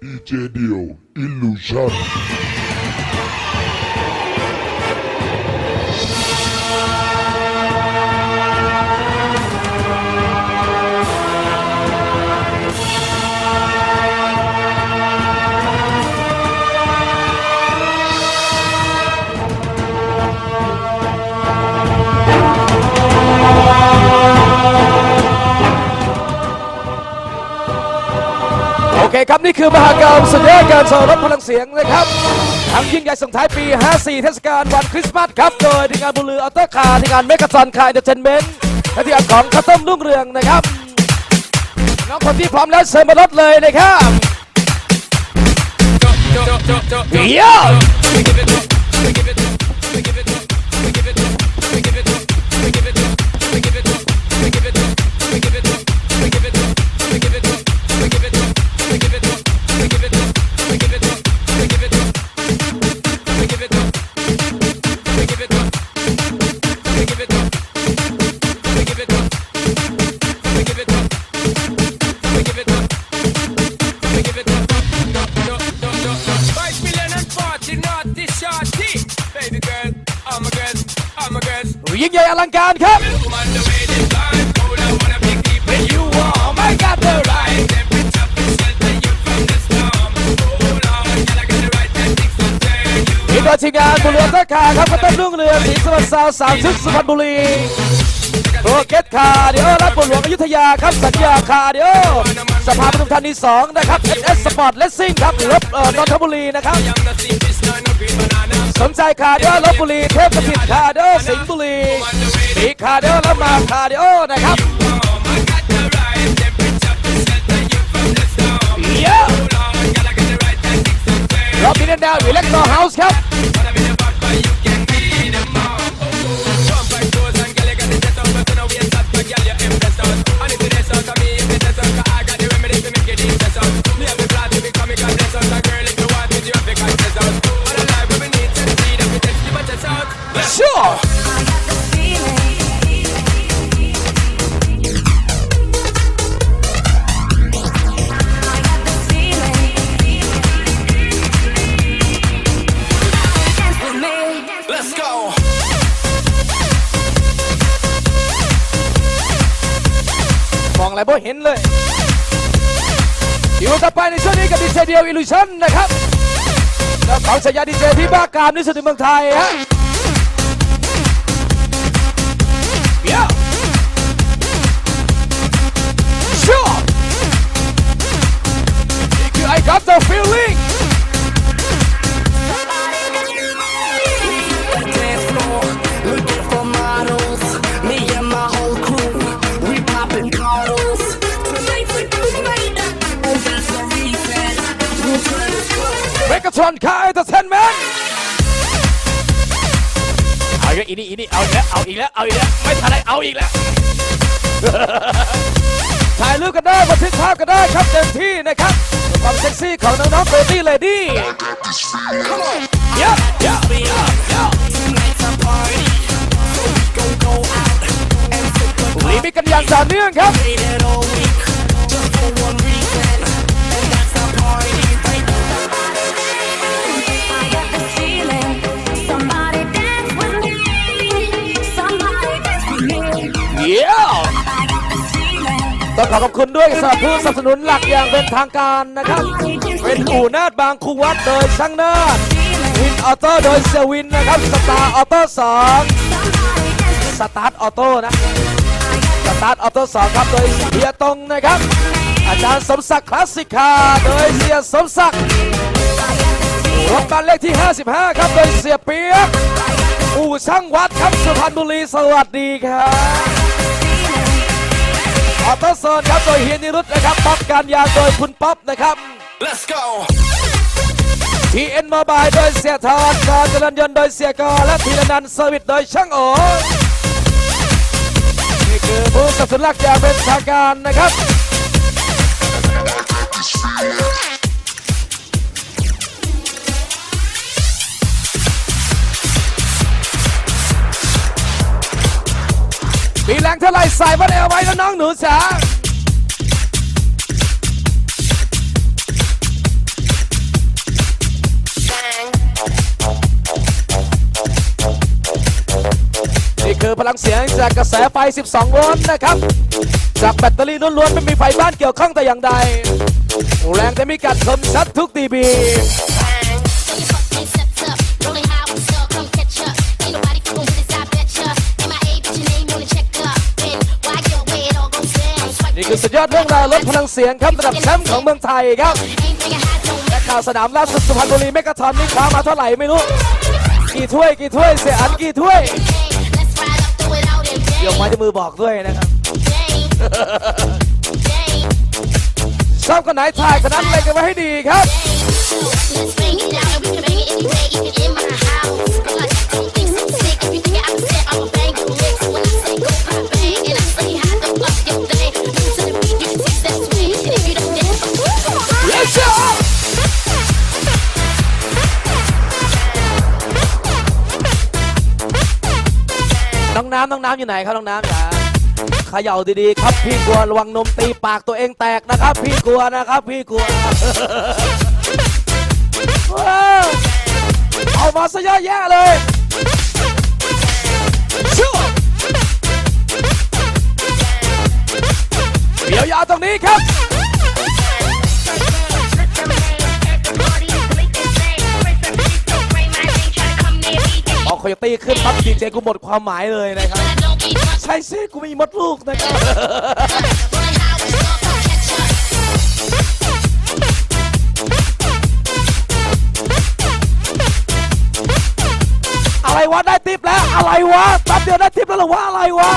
DJ เคครับ นี่คือมหากรรมสุดยอดการโชว์รถพลังเสียงนะครับทั้งยิ่งใหญ่ส่งท้ายปี 54 เทศกาลวันคริสต์มาสครับ โดยที่งานบุรีออโต้คาร์ที่งานเมกะซอนคาร์เอนเตอร์เทนเมนต์และที่งานของคัสตอมรุ่งเรืองนะครับ น้องคนที่พร้อมแล้วเชิญมารถเลยนะครับเยิ่งใหญ่อลังการครับอีกโทีมงานบุรีรัมย์คาครับพัต้นรุ่งเรืองศรีสวัสดิ์าสามชุดสุพรรณบุรีโปรเกตคาเดียวรับบุหลวงอยุธยาครับสัญญาคาเดียวสภาปทุมธานีสองนะครับ SS Sport Racing ครับลบเออนนทบุรีนะครับ สนใจคาร์เดอร์ลบบุรีเทพสถิตคาร์เดอร์สิงห์บุรีมีคาร์เดอร์แล้วมาคาร์เดโอนะครับเยอะรอบนี้แนวอยู่เล็กต่อเฮาส์ครับ ไรบ่เห็นเลยอยู่ต่อไปในช่วงนี้กับดีเจเดียวอิลูชันนะครับเจ้าของฉายาดีเจที่บ้ากามที่สุดในเมืองไทยฮะ club. เมกะทรอนคาร์เตอร์เทนเมนต์เอาอีกแล้วอีนี่อีนี่เอาอีกแล้วเอาอีกแล้วเอาอีกแล้วไม่ทันไรเอาอีกแล้ว ถ่ายรูปกันได้บันทึกภาพกันได้ครับเต็มที่นะครับความเซ็กซี่ของน้องๆเบบี้เลดี้เยอะเยอะเยอะเยอะ Tonight's a party, so we gon' go out and take a รีมิกกันอย่างต่อเนื่องครับ ต้องขอขอบคุณด้วยสำหรับผู้สนับสนุนหลักอย่างเป็นทางการนะครับ เป็นอู่นาดบางคูวัดโดยช่างนาดวินออโต้โดยเซวินนะครับสตาร์ออโต้สองสตาร์ทออโต้นะสตาร์ทออโต้สองครับโดยเฮียตรงนะครับ อาจารย์สมศักดิ์คลาสสิกคาโดยเสียสมศักดิ์รถบันเลขที่ 55 ครับโดยเสียเปียกอู่ช่างวัดครับสุพรรณบุรีสวัสดีครับ ออโต้โซนครับโดยเฮียนิรุตนะครับป๊อปการยางโดยคุณป๊อปนะครับ Let's go. TN Mobile โดยเสียทอนการเจริญยนต์โดยเสียกอและธีรนันท์เซอร์วิสโดยช่างโอนี่คือผู้สนับสนุนหลักอย่างเป็นทางการนะครับ มีแรงเท่าไรใส่บันเอวไว้แล้วน้องหนูจ๋านี่คือพลังเสียงจากกระแสไฟ 12 โวลต์นะครับ จากแบตเตอรี่ล้วนๆไม่มีไฟบ้านเกี่ยวข้องแต่อย่างใด แรงแต่มีกัดคมชัดทุกดีบี ยอดเรื่องราวลดพลังเสียงครับระดับแชมป์ของเมืองไทยครับและข่าวสนามล่าสุดสุพรรณบุรีเมกะทอนนี่คว้ามาเท่าไหร่ไม่รู้ กี่ถ้วยกี่ถ้วยเสียอันกี่ถ้วยเดี๋ยวมาจะมือบอกด้วยนะครับชอบคนไหนถ่ายคนนั้นเลยกันไว้ให้ดีครับ องน้ำน้องน้ำอยู่ไหนครับน้องน้ำจ๋าเขย่าดีๆครับพี่กลัวระวังนมตีปากตัวเองแตกนะครับ พี่กลัวนะครับ พี่กลัวเอามาซะเยอะแยะเลยชั่วเดี๋ยวยาวตรงนี้ครับ ยตี้ขึ้นปั๊บดีเจกูหมดความหมายเลยนะครับ ใช่สิกูมีมดลูกนะครับอะไรวะได้ทิปแล้วอะไรวะแป๊บเดียวได้ทิปแล้วหรอวะอะไรวะ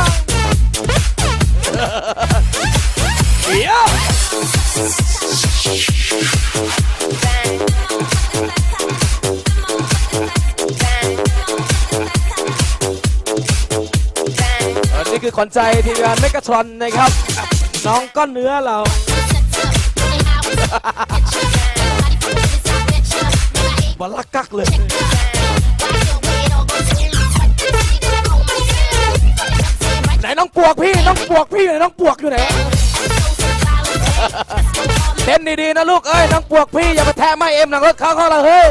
ขวัญใจทีมงานเมกะทรอนนะครับ น้องก้อนเนื้อเราบลลักกักเลย ไหนน้องปวกพี่ น้องปวกพี่ไหนน้องปวกอยู่ไหนเต้นดีๆนะลูกเอ้ยน้องปวกพี่อย่าไปแทะไม่เอ็มหนังรถเขาเขาละเฮ้ย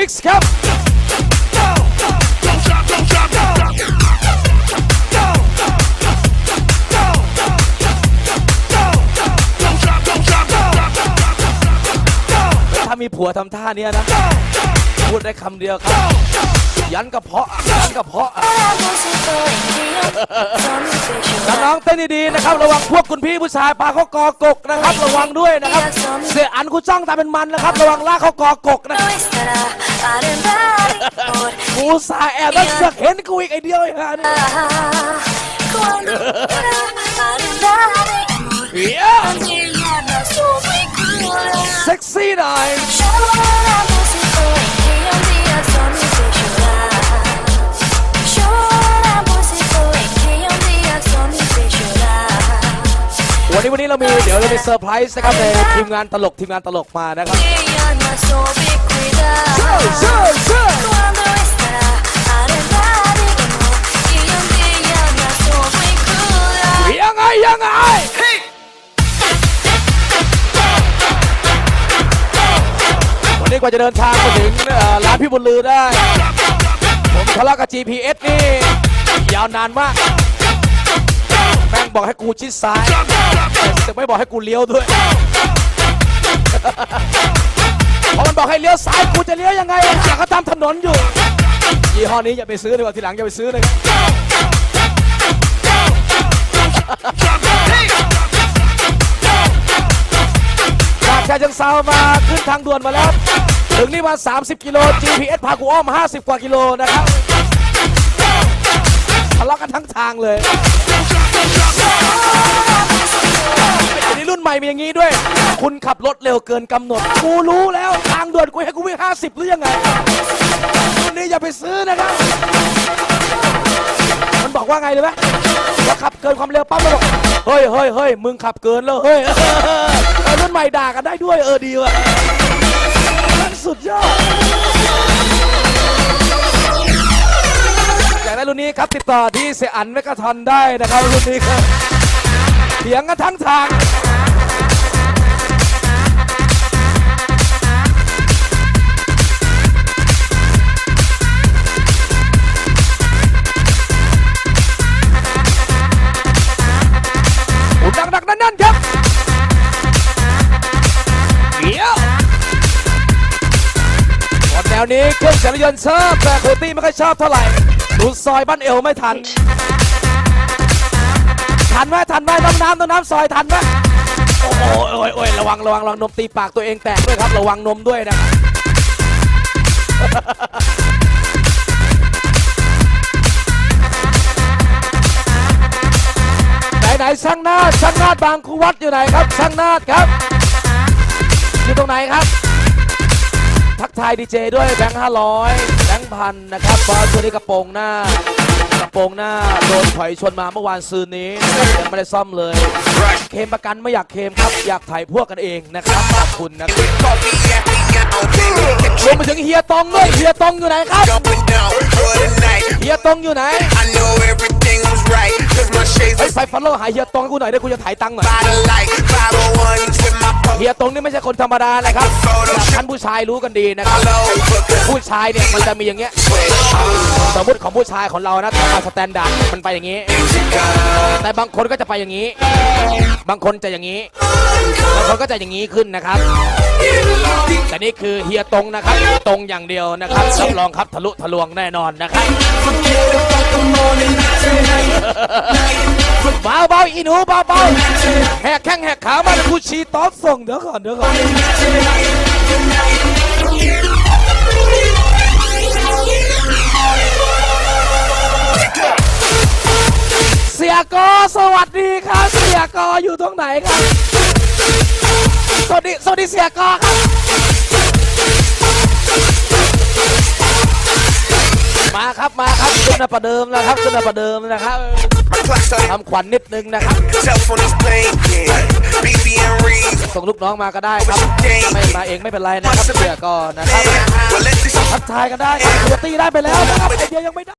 มิกซ์ครับถ้ามีผัวทำท่าเนี้ยนะ พูดได้คำเดียวครับ ยันกระเพาะยันกระเพาะ เต้นดีๆนะครับ ระวังพวกคุณพี่ผู้ชายพาเขากอกกนะครับ ระวังด้วยนะครับ เสียอันกูจ้องตาเป็นมันนะครับ ระวังลากเขากอกกนะครับกูสายแอบแล้วเสือกเห็นกูอีกไอเดียวไอ้ห่านี่เฮียเซ็กซี่หน่อย มี เดี๋ยวเรามีเซอร์ไพรส์นะครับในทีมงานตลกทีมงานตลกมานะครับ ยังไงยังไง วันนี้กว่าจะเดินทางมาถึงเอ่อร้านพี่บุญลือได้ ผมทะเลาะกับ GPS นี่ ยาวนานมาก บอกให้กูชิดซ้าย แต่ไม่บอกให้กูเลี้ยวด้วยพอมันบอกให้เลี้ยวซ้ายกูจะเลี้ยวยังไงอะเขาทำถนนอยู่ยี่ห้อนี้อย่าไปซื้อเลยว่าทีหลังอย่าไปซื้อเลยจากชายเชิงเซามาขึ้นทางด่วนมาแล้ว ถึงนี่มา 30 กิโล GPS พากูอ้อม 50 กว่ากิโลนะครับทะเลาะกันทั้งทางเลย อันนี้รุ่นใหม่มีอย่างนี้ด้วย คุณขับรถเร็วเกินกำหนด กูรู้แล้วทางด่วนกูให้กูวิ่งห้าสิบหรือยังไงรุ่นนี้อย่าไปซื้อนะครับ มันบอกว่าไงเลยไหมว่าขับเกินความเร็วปั๊บมันบอกเฮ้ยเฮ้ยเฮ้ยมึงขับเกินแล้วเฮ้ยเออรุ่นใหม่ด่ากันได้ด้วยเออดีว่ะสุดยอด รุ่นนี้ครับติดต่อที่เสอันเมกะทอนได้นะครับรุ่นนี้ครับเถียงกันทั้งทางอุ่นหนักๆนั่นๆครับเดี๋ยวบอลแนวนี้เครื่องจักรยานต์ชอบแต่โคตี้ไม่ค่อยชอบเท่าไหร่ ดูซอยบ้านเอวไม่ทัน ทันไหมทันไหมน้ำน้ำน้ำน้ำซอยทันไหมโอ้โหโอ้ยโอ้ยระวังระวังระวังนมตีปากตัวเองแตกด้วยครับ ระวังนมด้วยนะไหนไหนช่างนาดช่างนาดบางคูวัดอยู่ไหนครับช่างนาดครับ อยู่ตรงไหนครับ ทักทายดีเจด้วยแบงค์ห้าร้อยแบงค์พันนะครับบอลตัวนี้กระโปรงหน้ากระโปรงหน้าโดนถอยชนมาเมื่อวานซืนนี้ยังไม่ได้ซ่อมเลย เคลมประกันไม่อยากเคลมครับ อยากถ่ายพวกกันเองนะครับขอบคุณนะครับ Coffee at me now, baby. รวมไปถึงเฮียตองด้วยเฮียตองอยู่ไหนครับ Jumping down for the night. เฮียตองอยู่ไหน I know everything was right, cause my shades เฮ้ย was ไฟฟอลโล่หาเฮียตองให้กูหน่อยได้กูจะถ่ายตังค์หน่อย เฮียตรงนี่ไม่ใช่คนธรรมดานะครับท่านผู้ชายรู้กันดีนะครับ ผู้ชายเนี่ยมันจะมีอย่างเงี้ย สมมติของผู้ชายของเรานะตาสแตนดาร์ดมันไปอย่างนี้ แต่บางคนก็จะไปอย่างนี้ บางคนจะอย่างนี้ บางคนก็จะอย่างนี้ขึ้นนะครับ แต่นี่คือเฮียตรงนะครับ ตรงอย่างเดียวนะครับรับรองครับทะลุทะลวงแน่นอนนะครับเบาเบาอีหนูเบาเบาแหกแข้งแหกขามาเลยกูชีตอส่งดี๋ยวก่อนเดี๋ยวก่อนเสียกอสวัสดีครับ เสียกออยู่ตรงไหนครับ สวัสดีสวัสดีเสียกอครับ มาครับมาครับขึ้นมาประเดิมแล้วครับขึ้นมาประเดิมนะครับ my clock started. ทำขวัญนิดนึงนะครับ ส่งลูกน้องมาก็ได้ครับ ไม่มาเองไม่เป็นไรนะครับเสียกอนะครับ well, let this ทักทายกันได้ครับตัวตีได้ไปแล้วนะครับไอเดียยังไม่ได้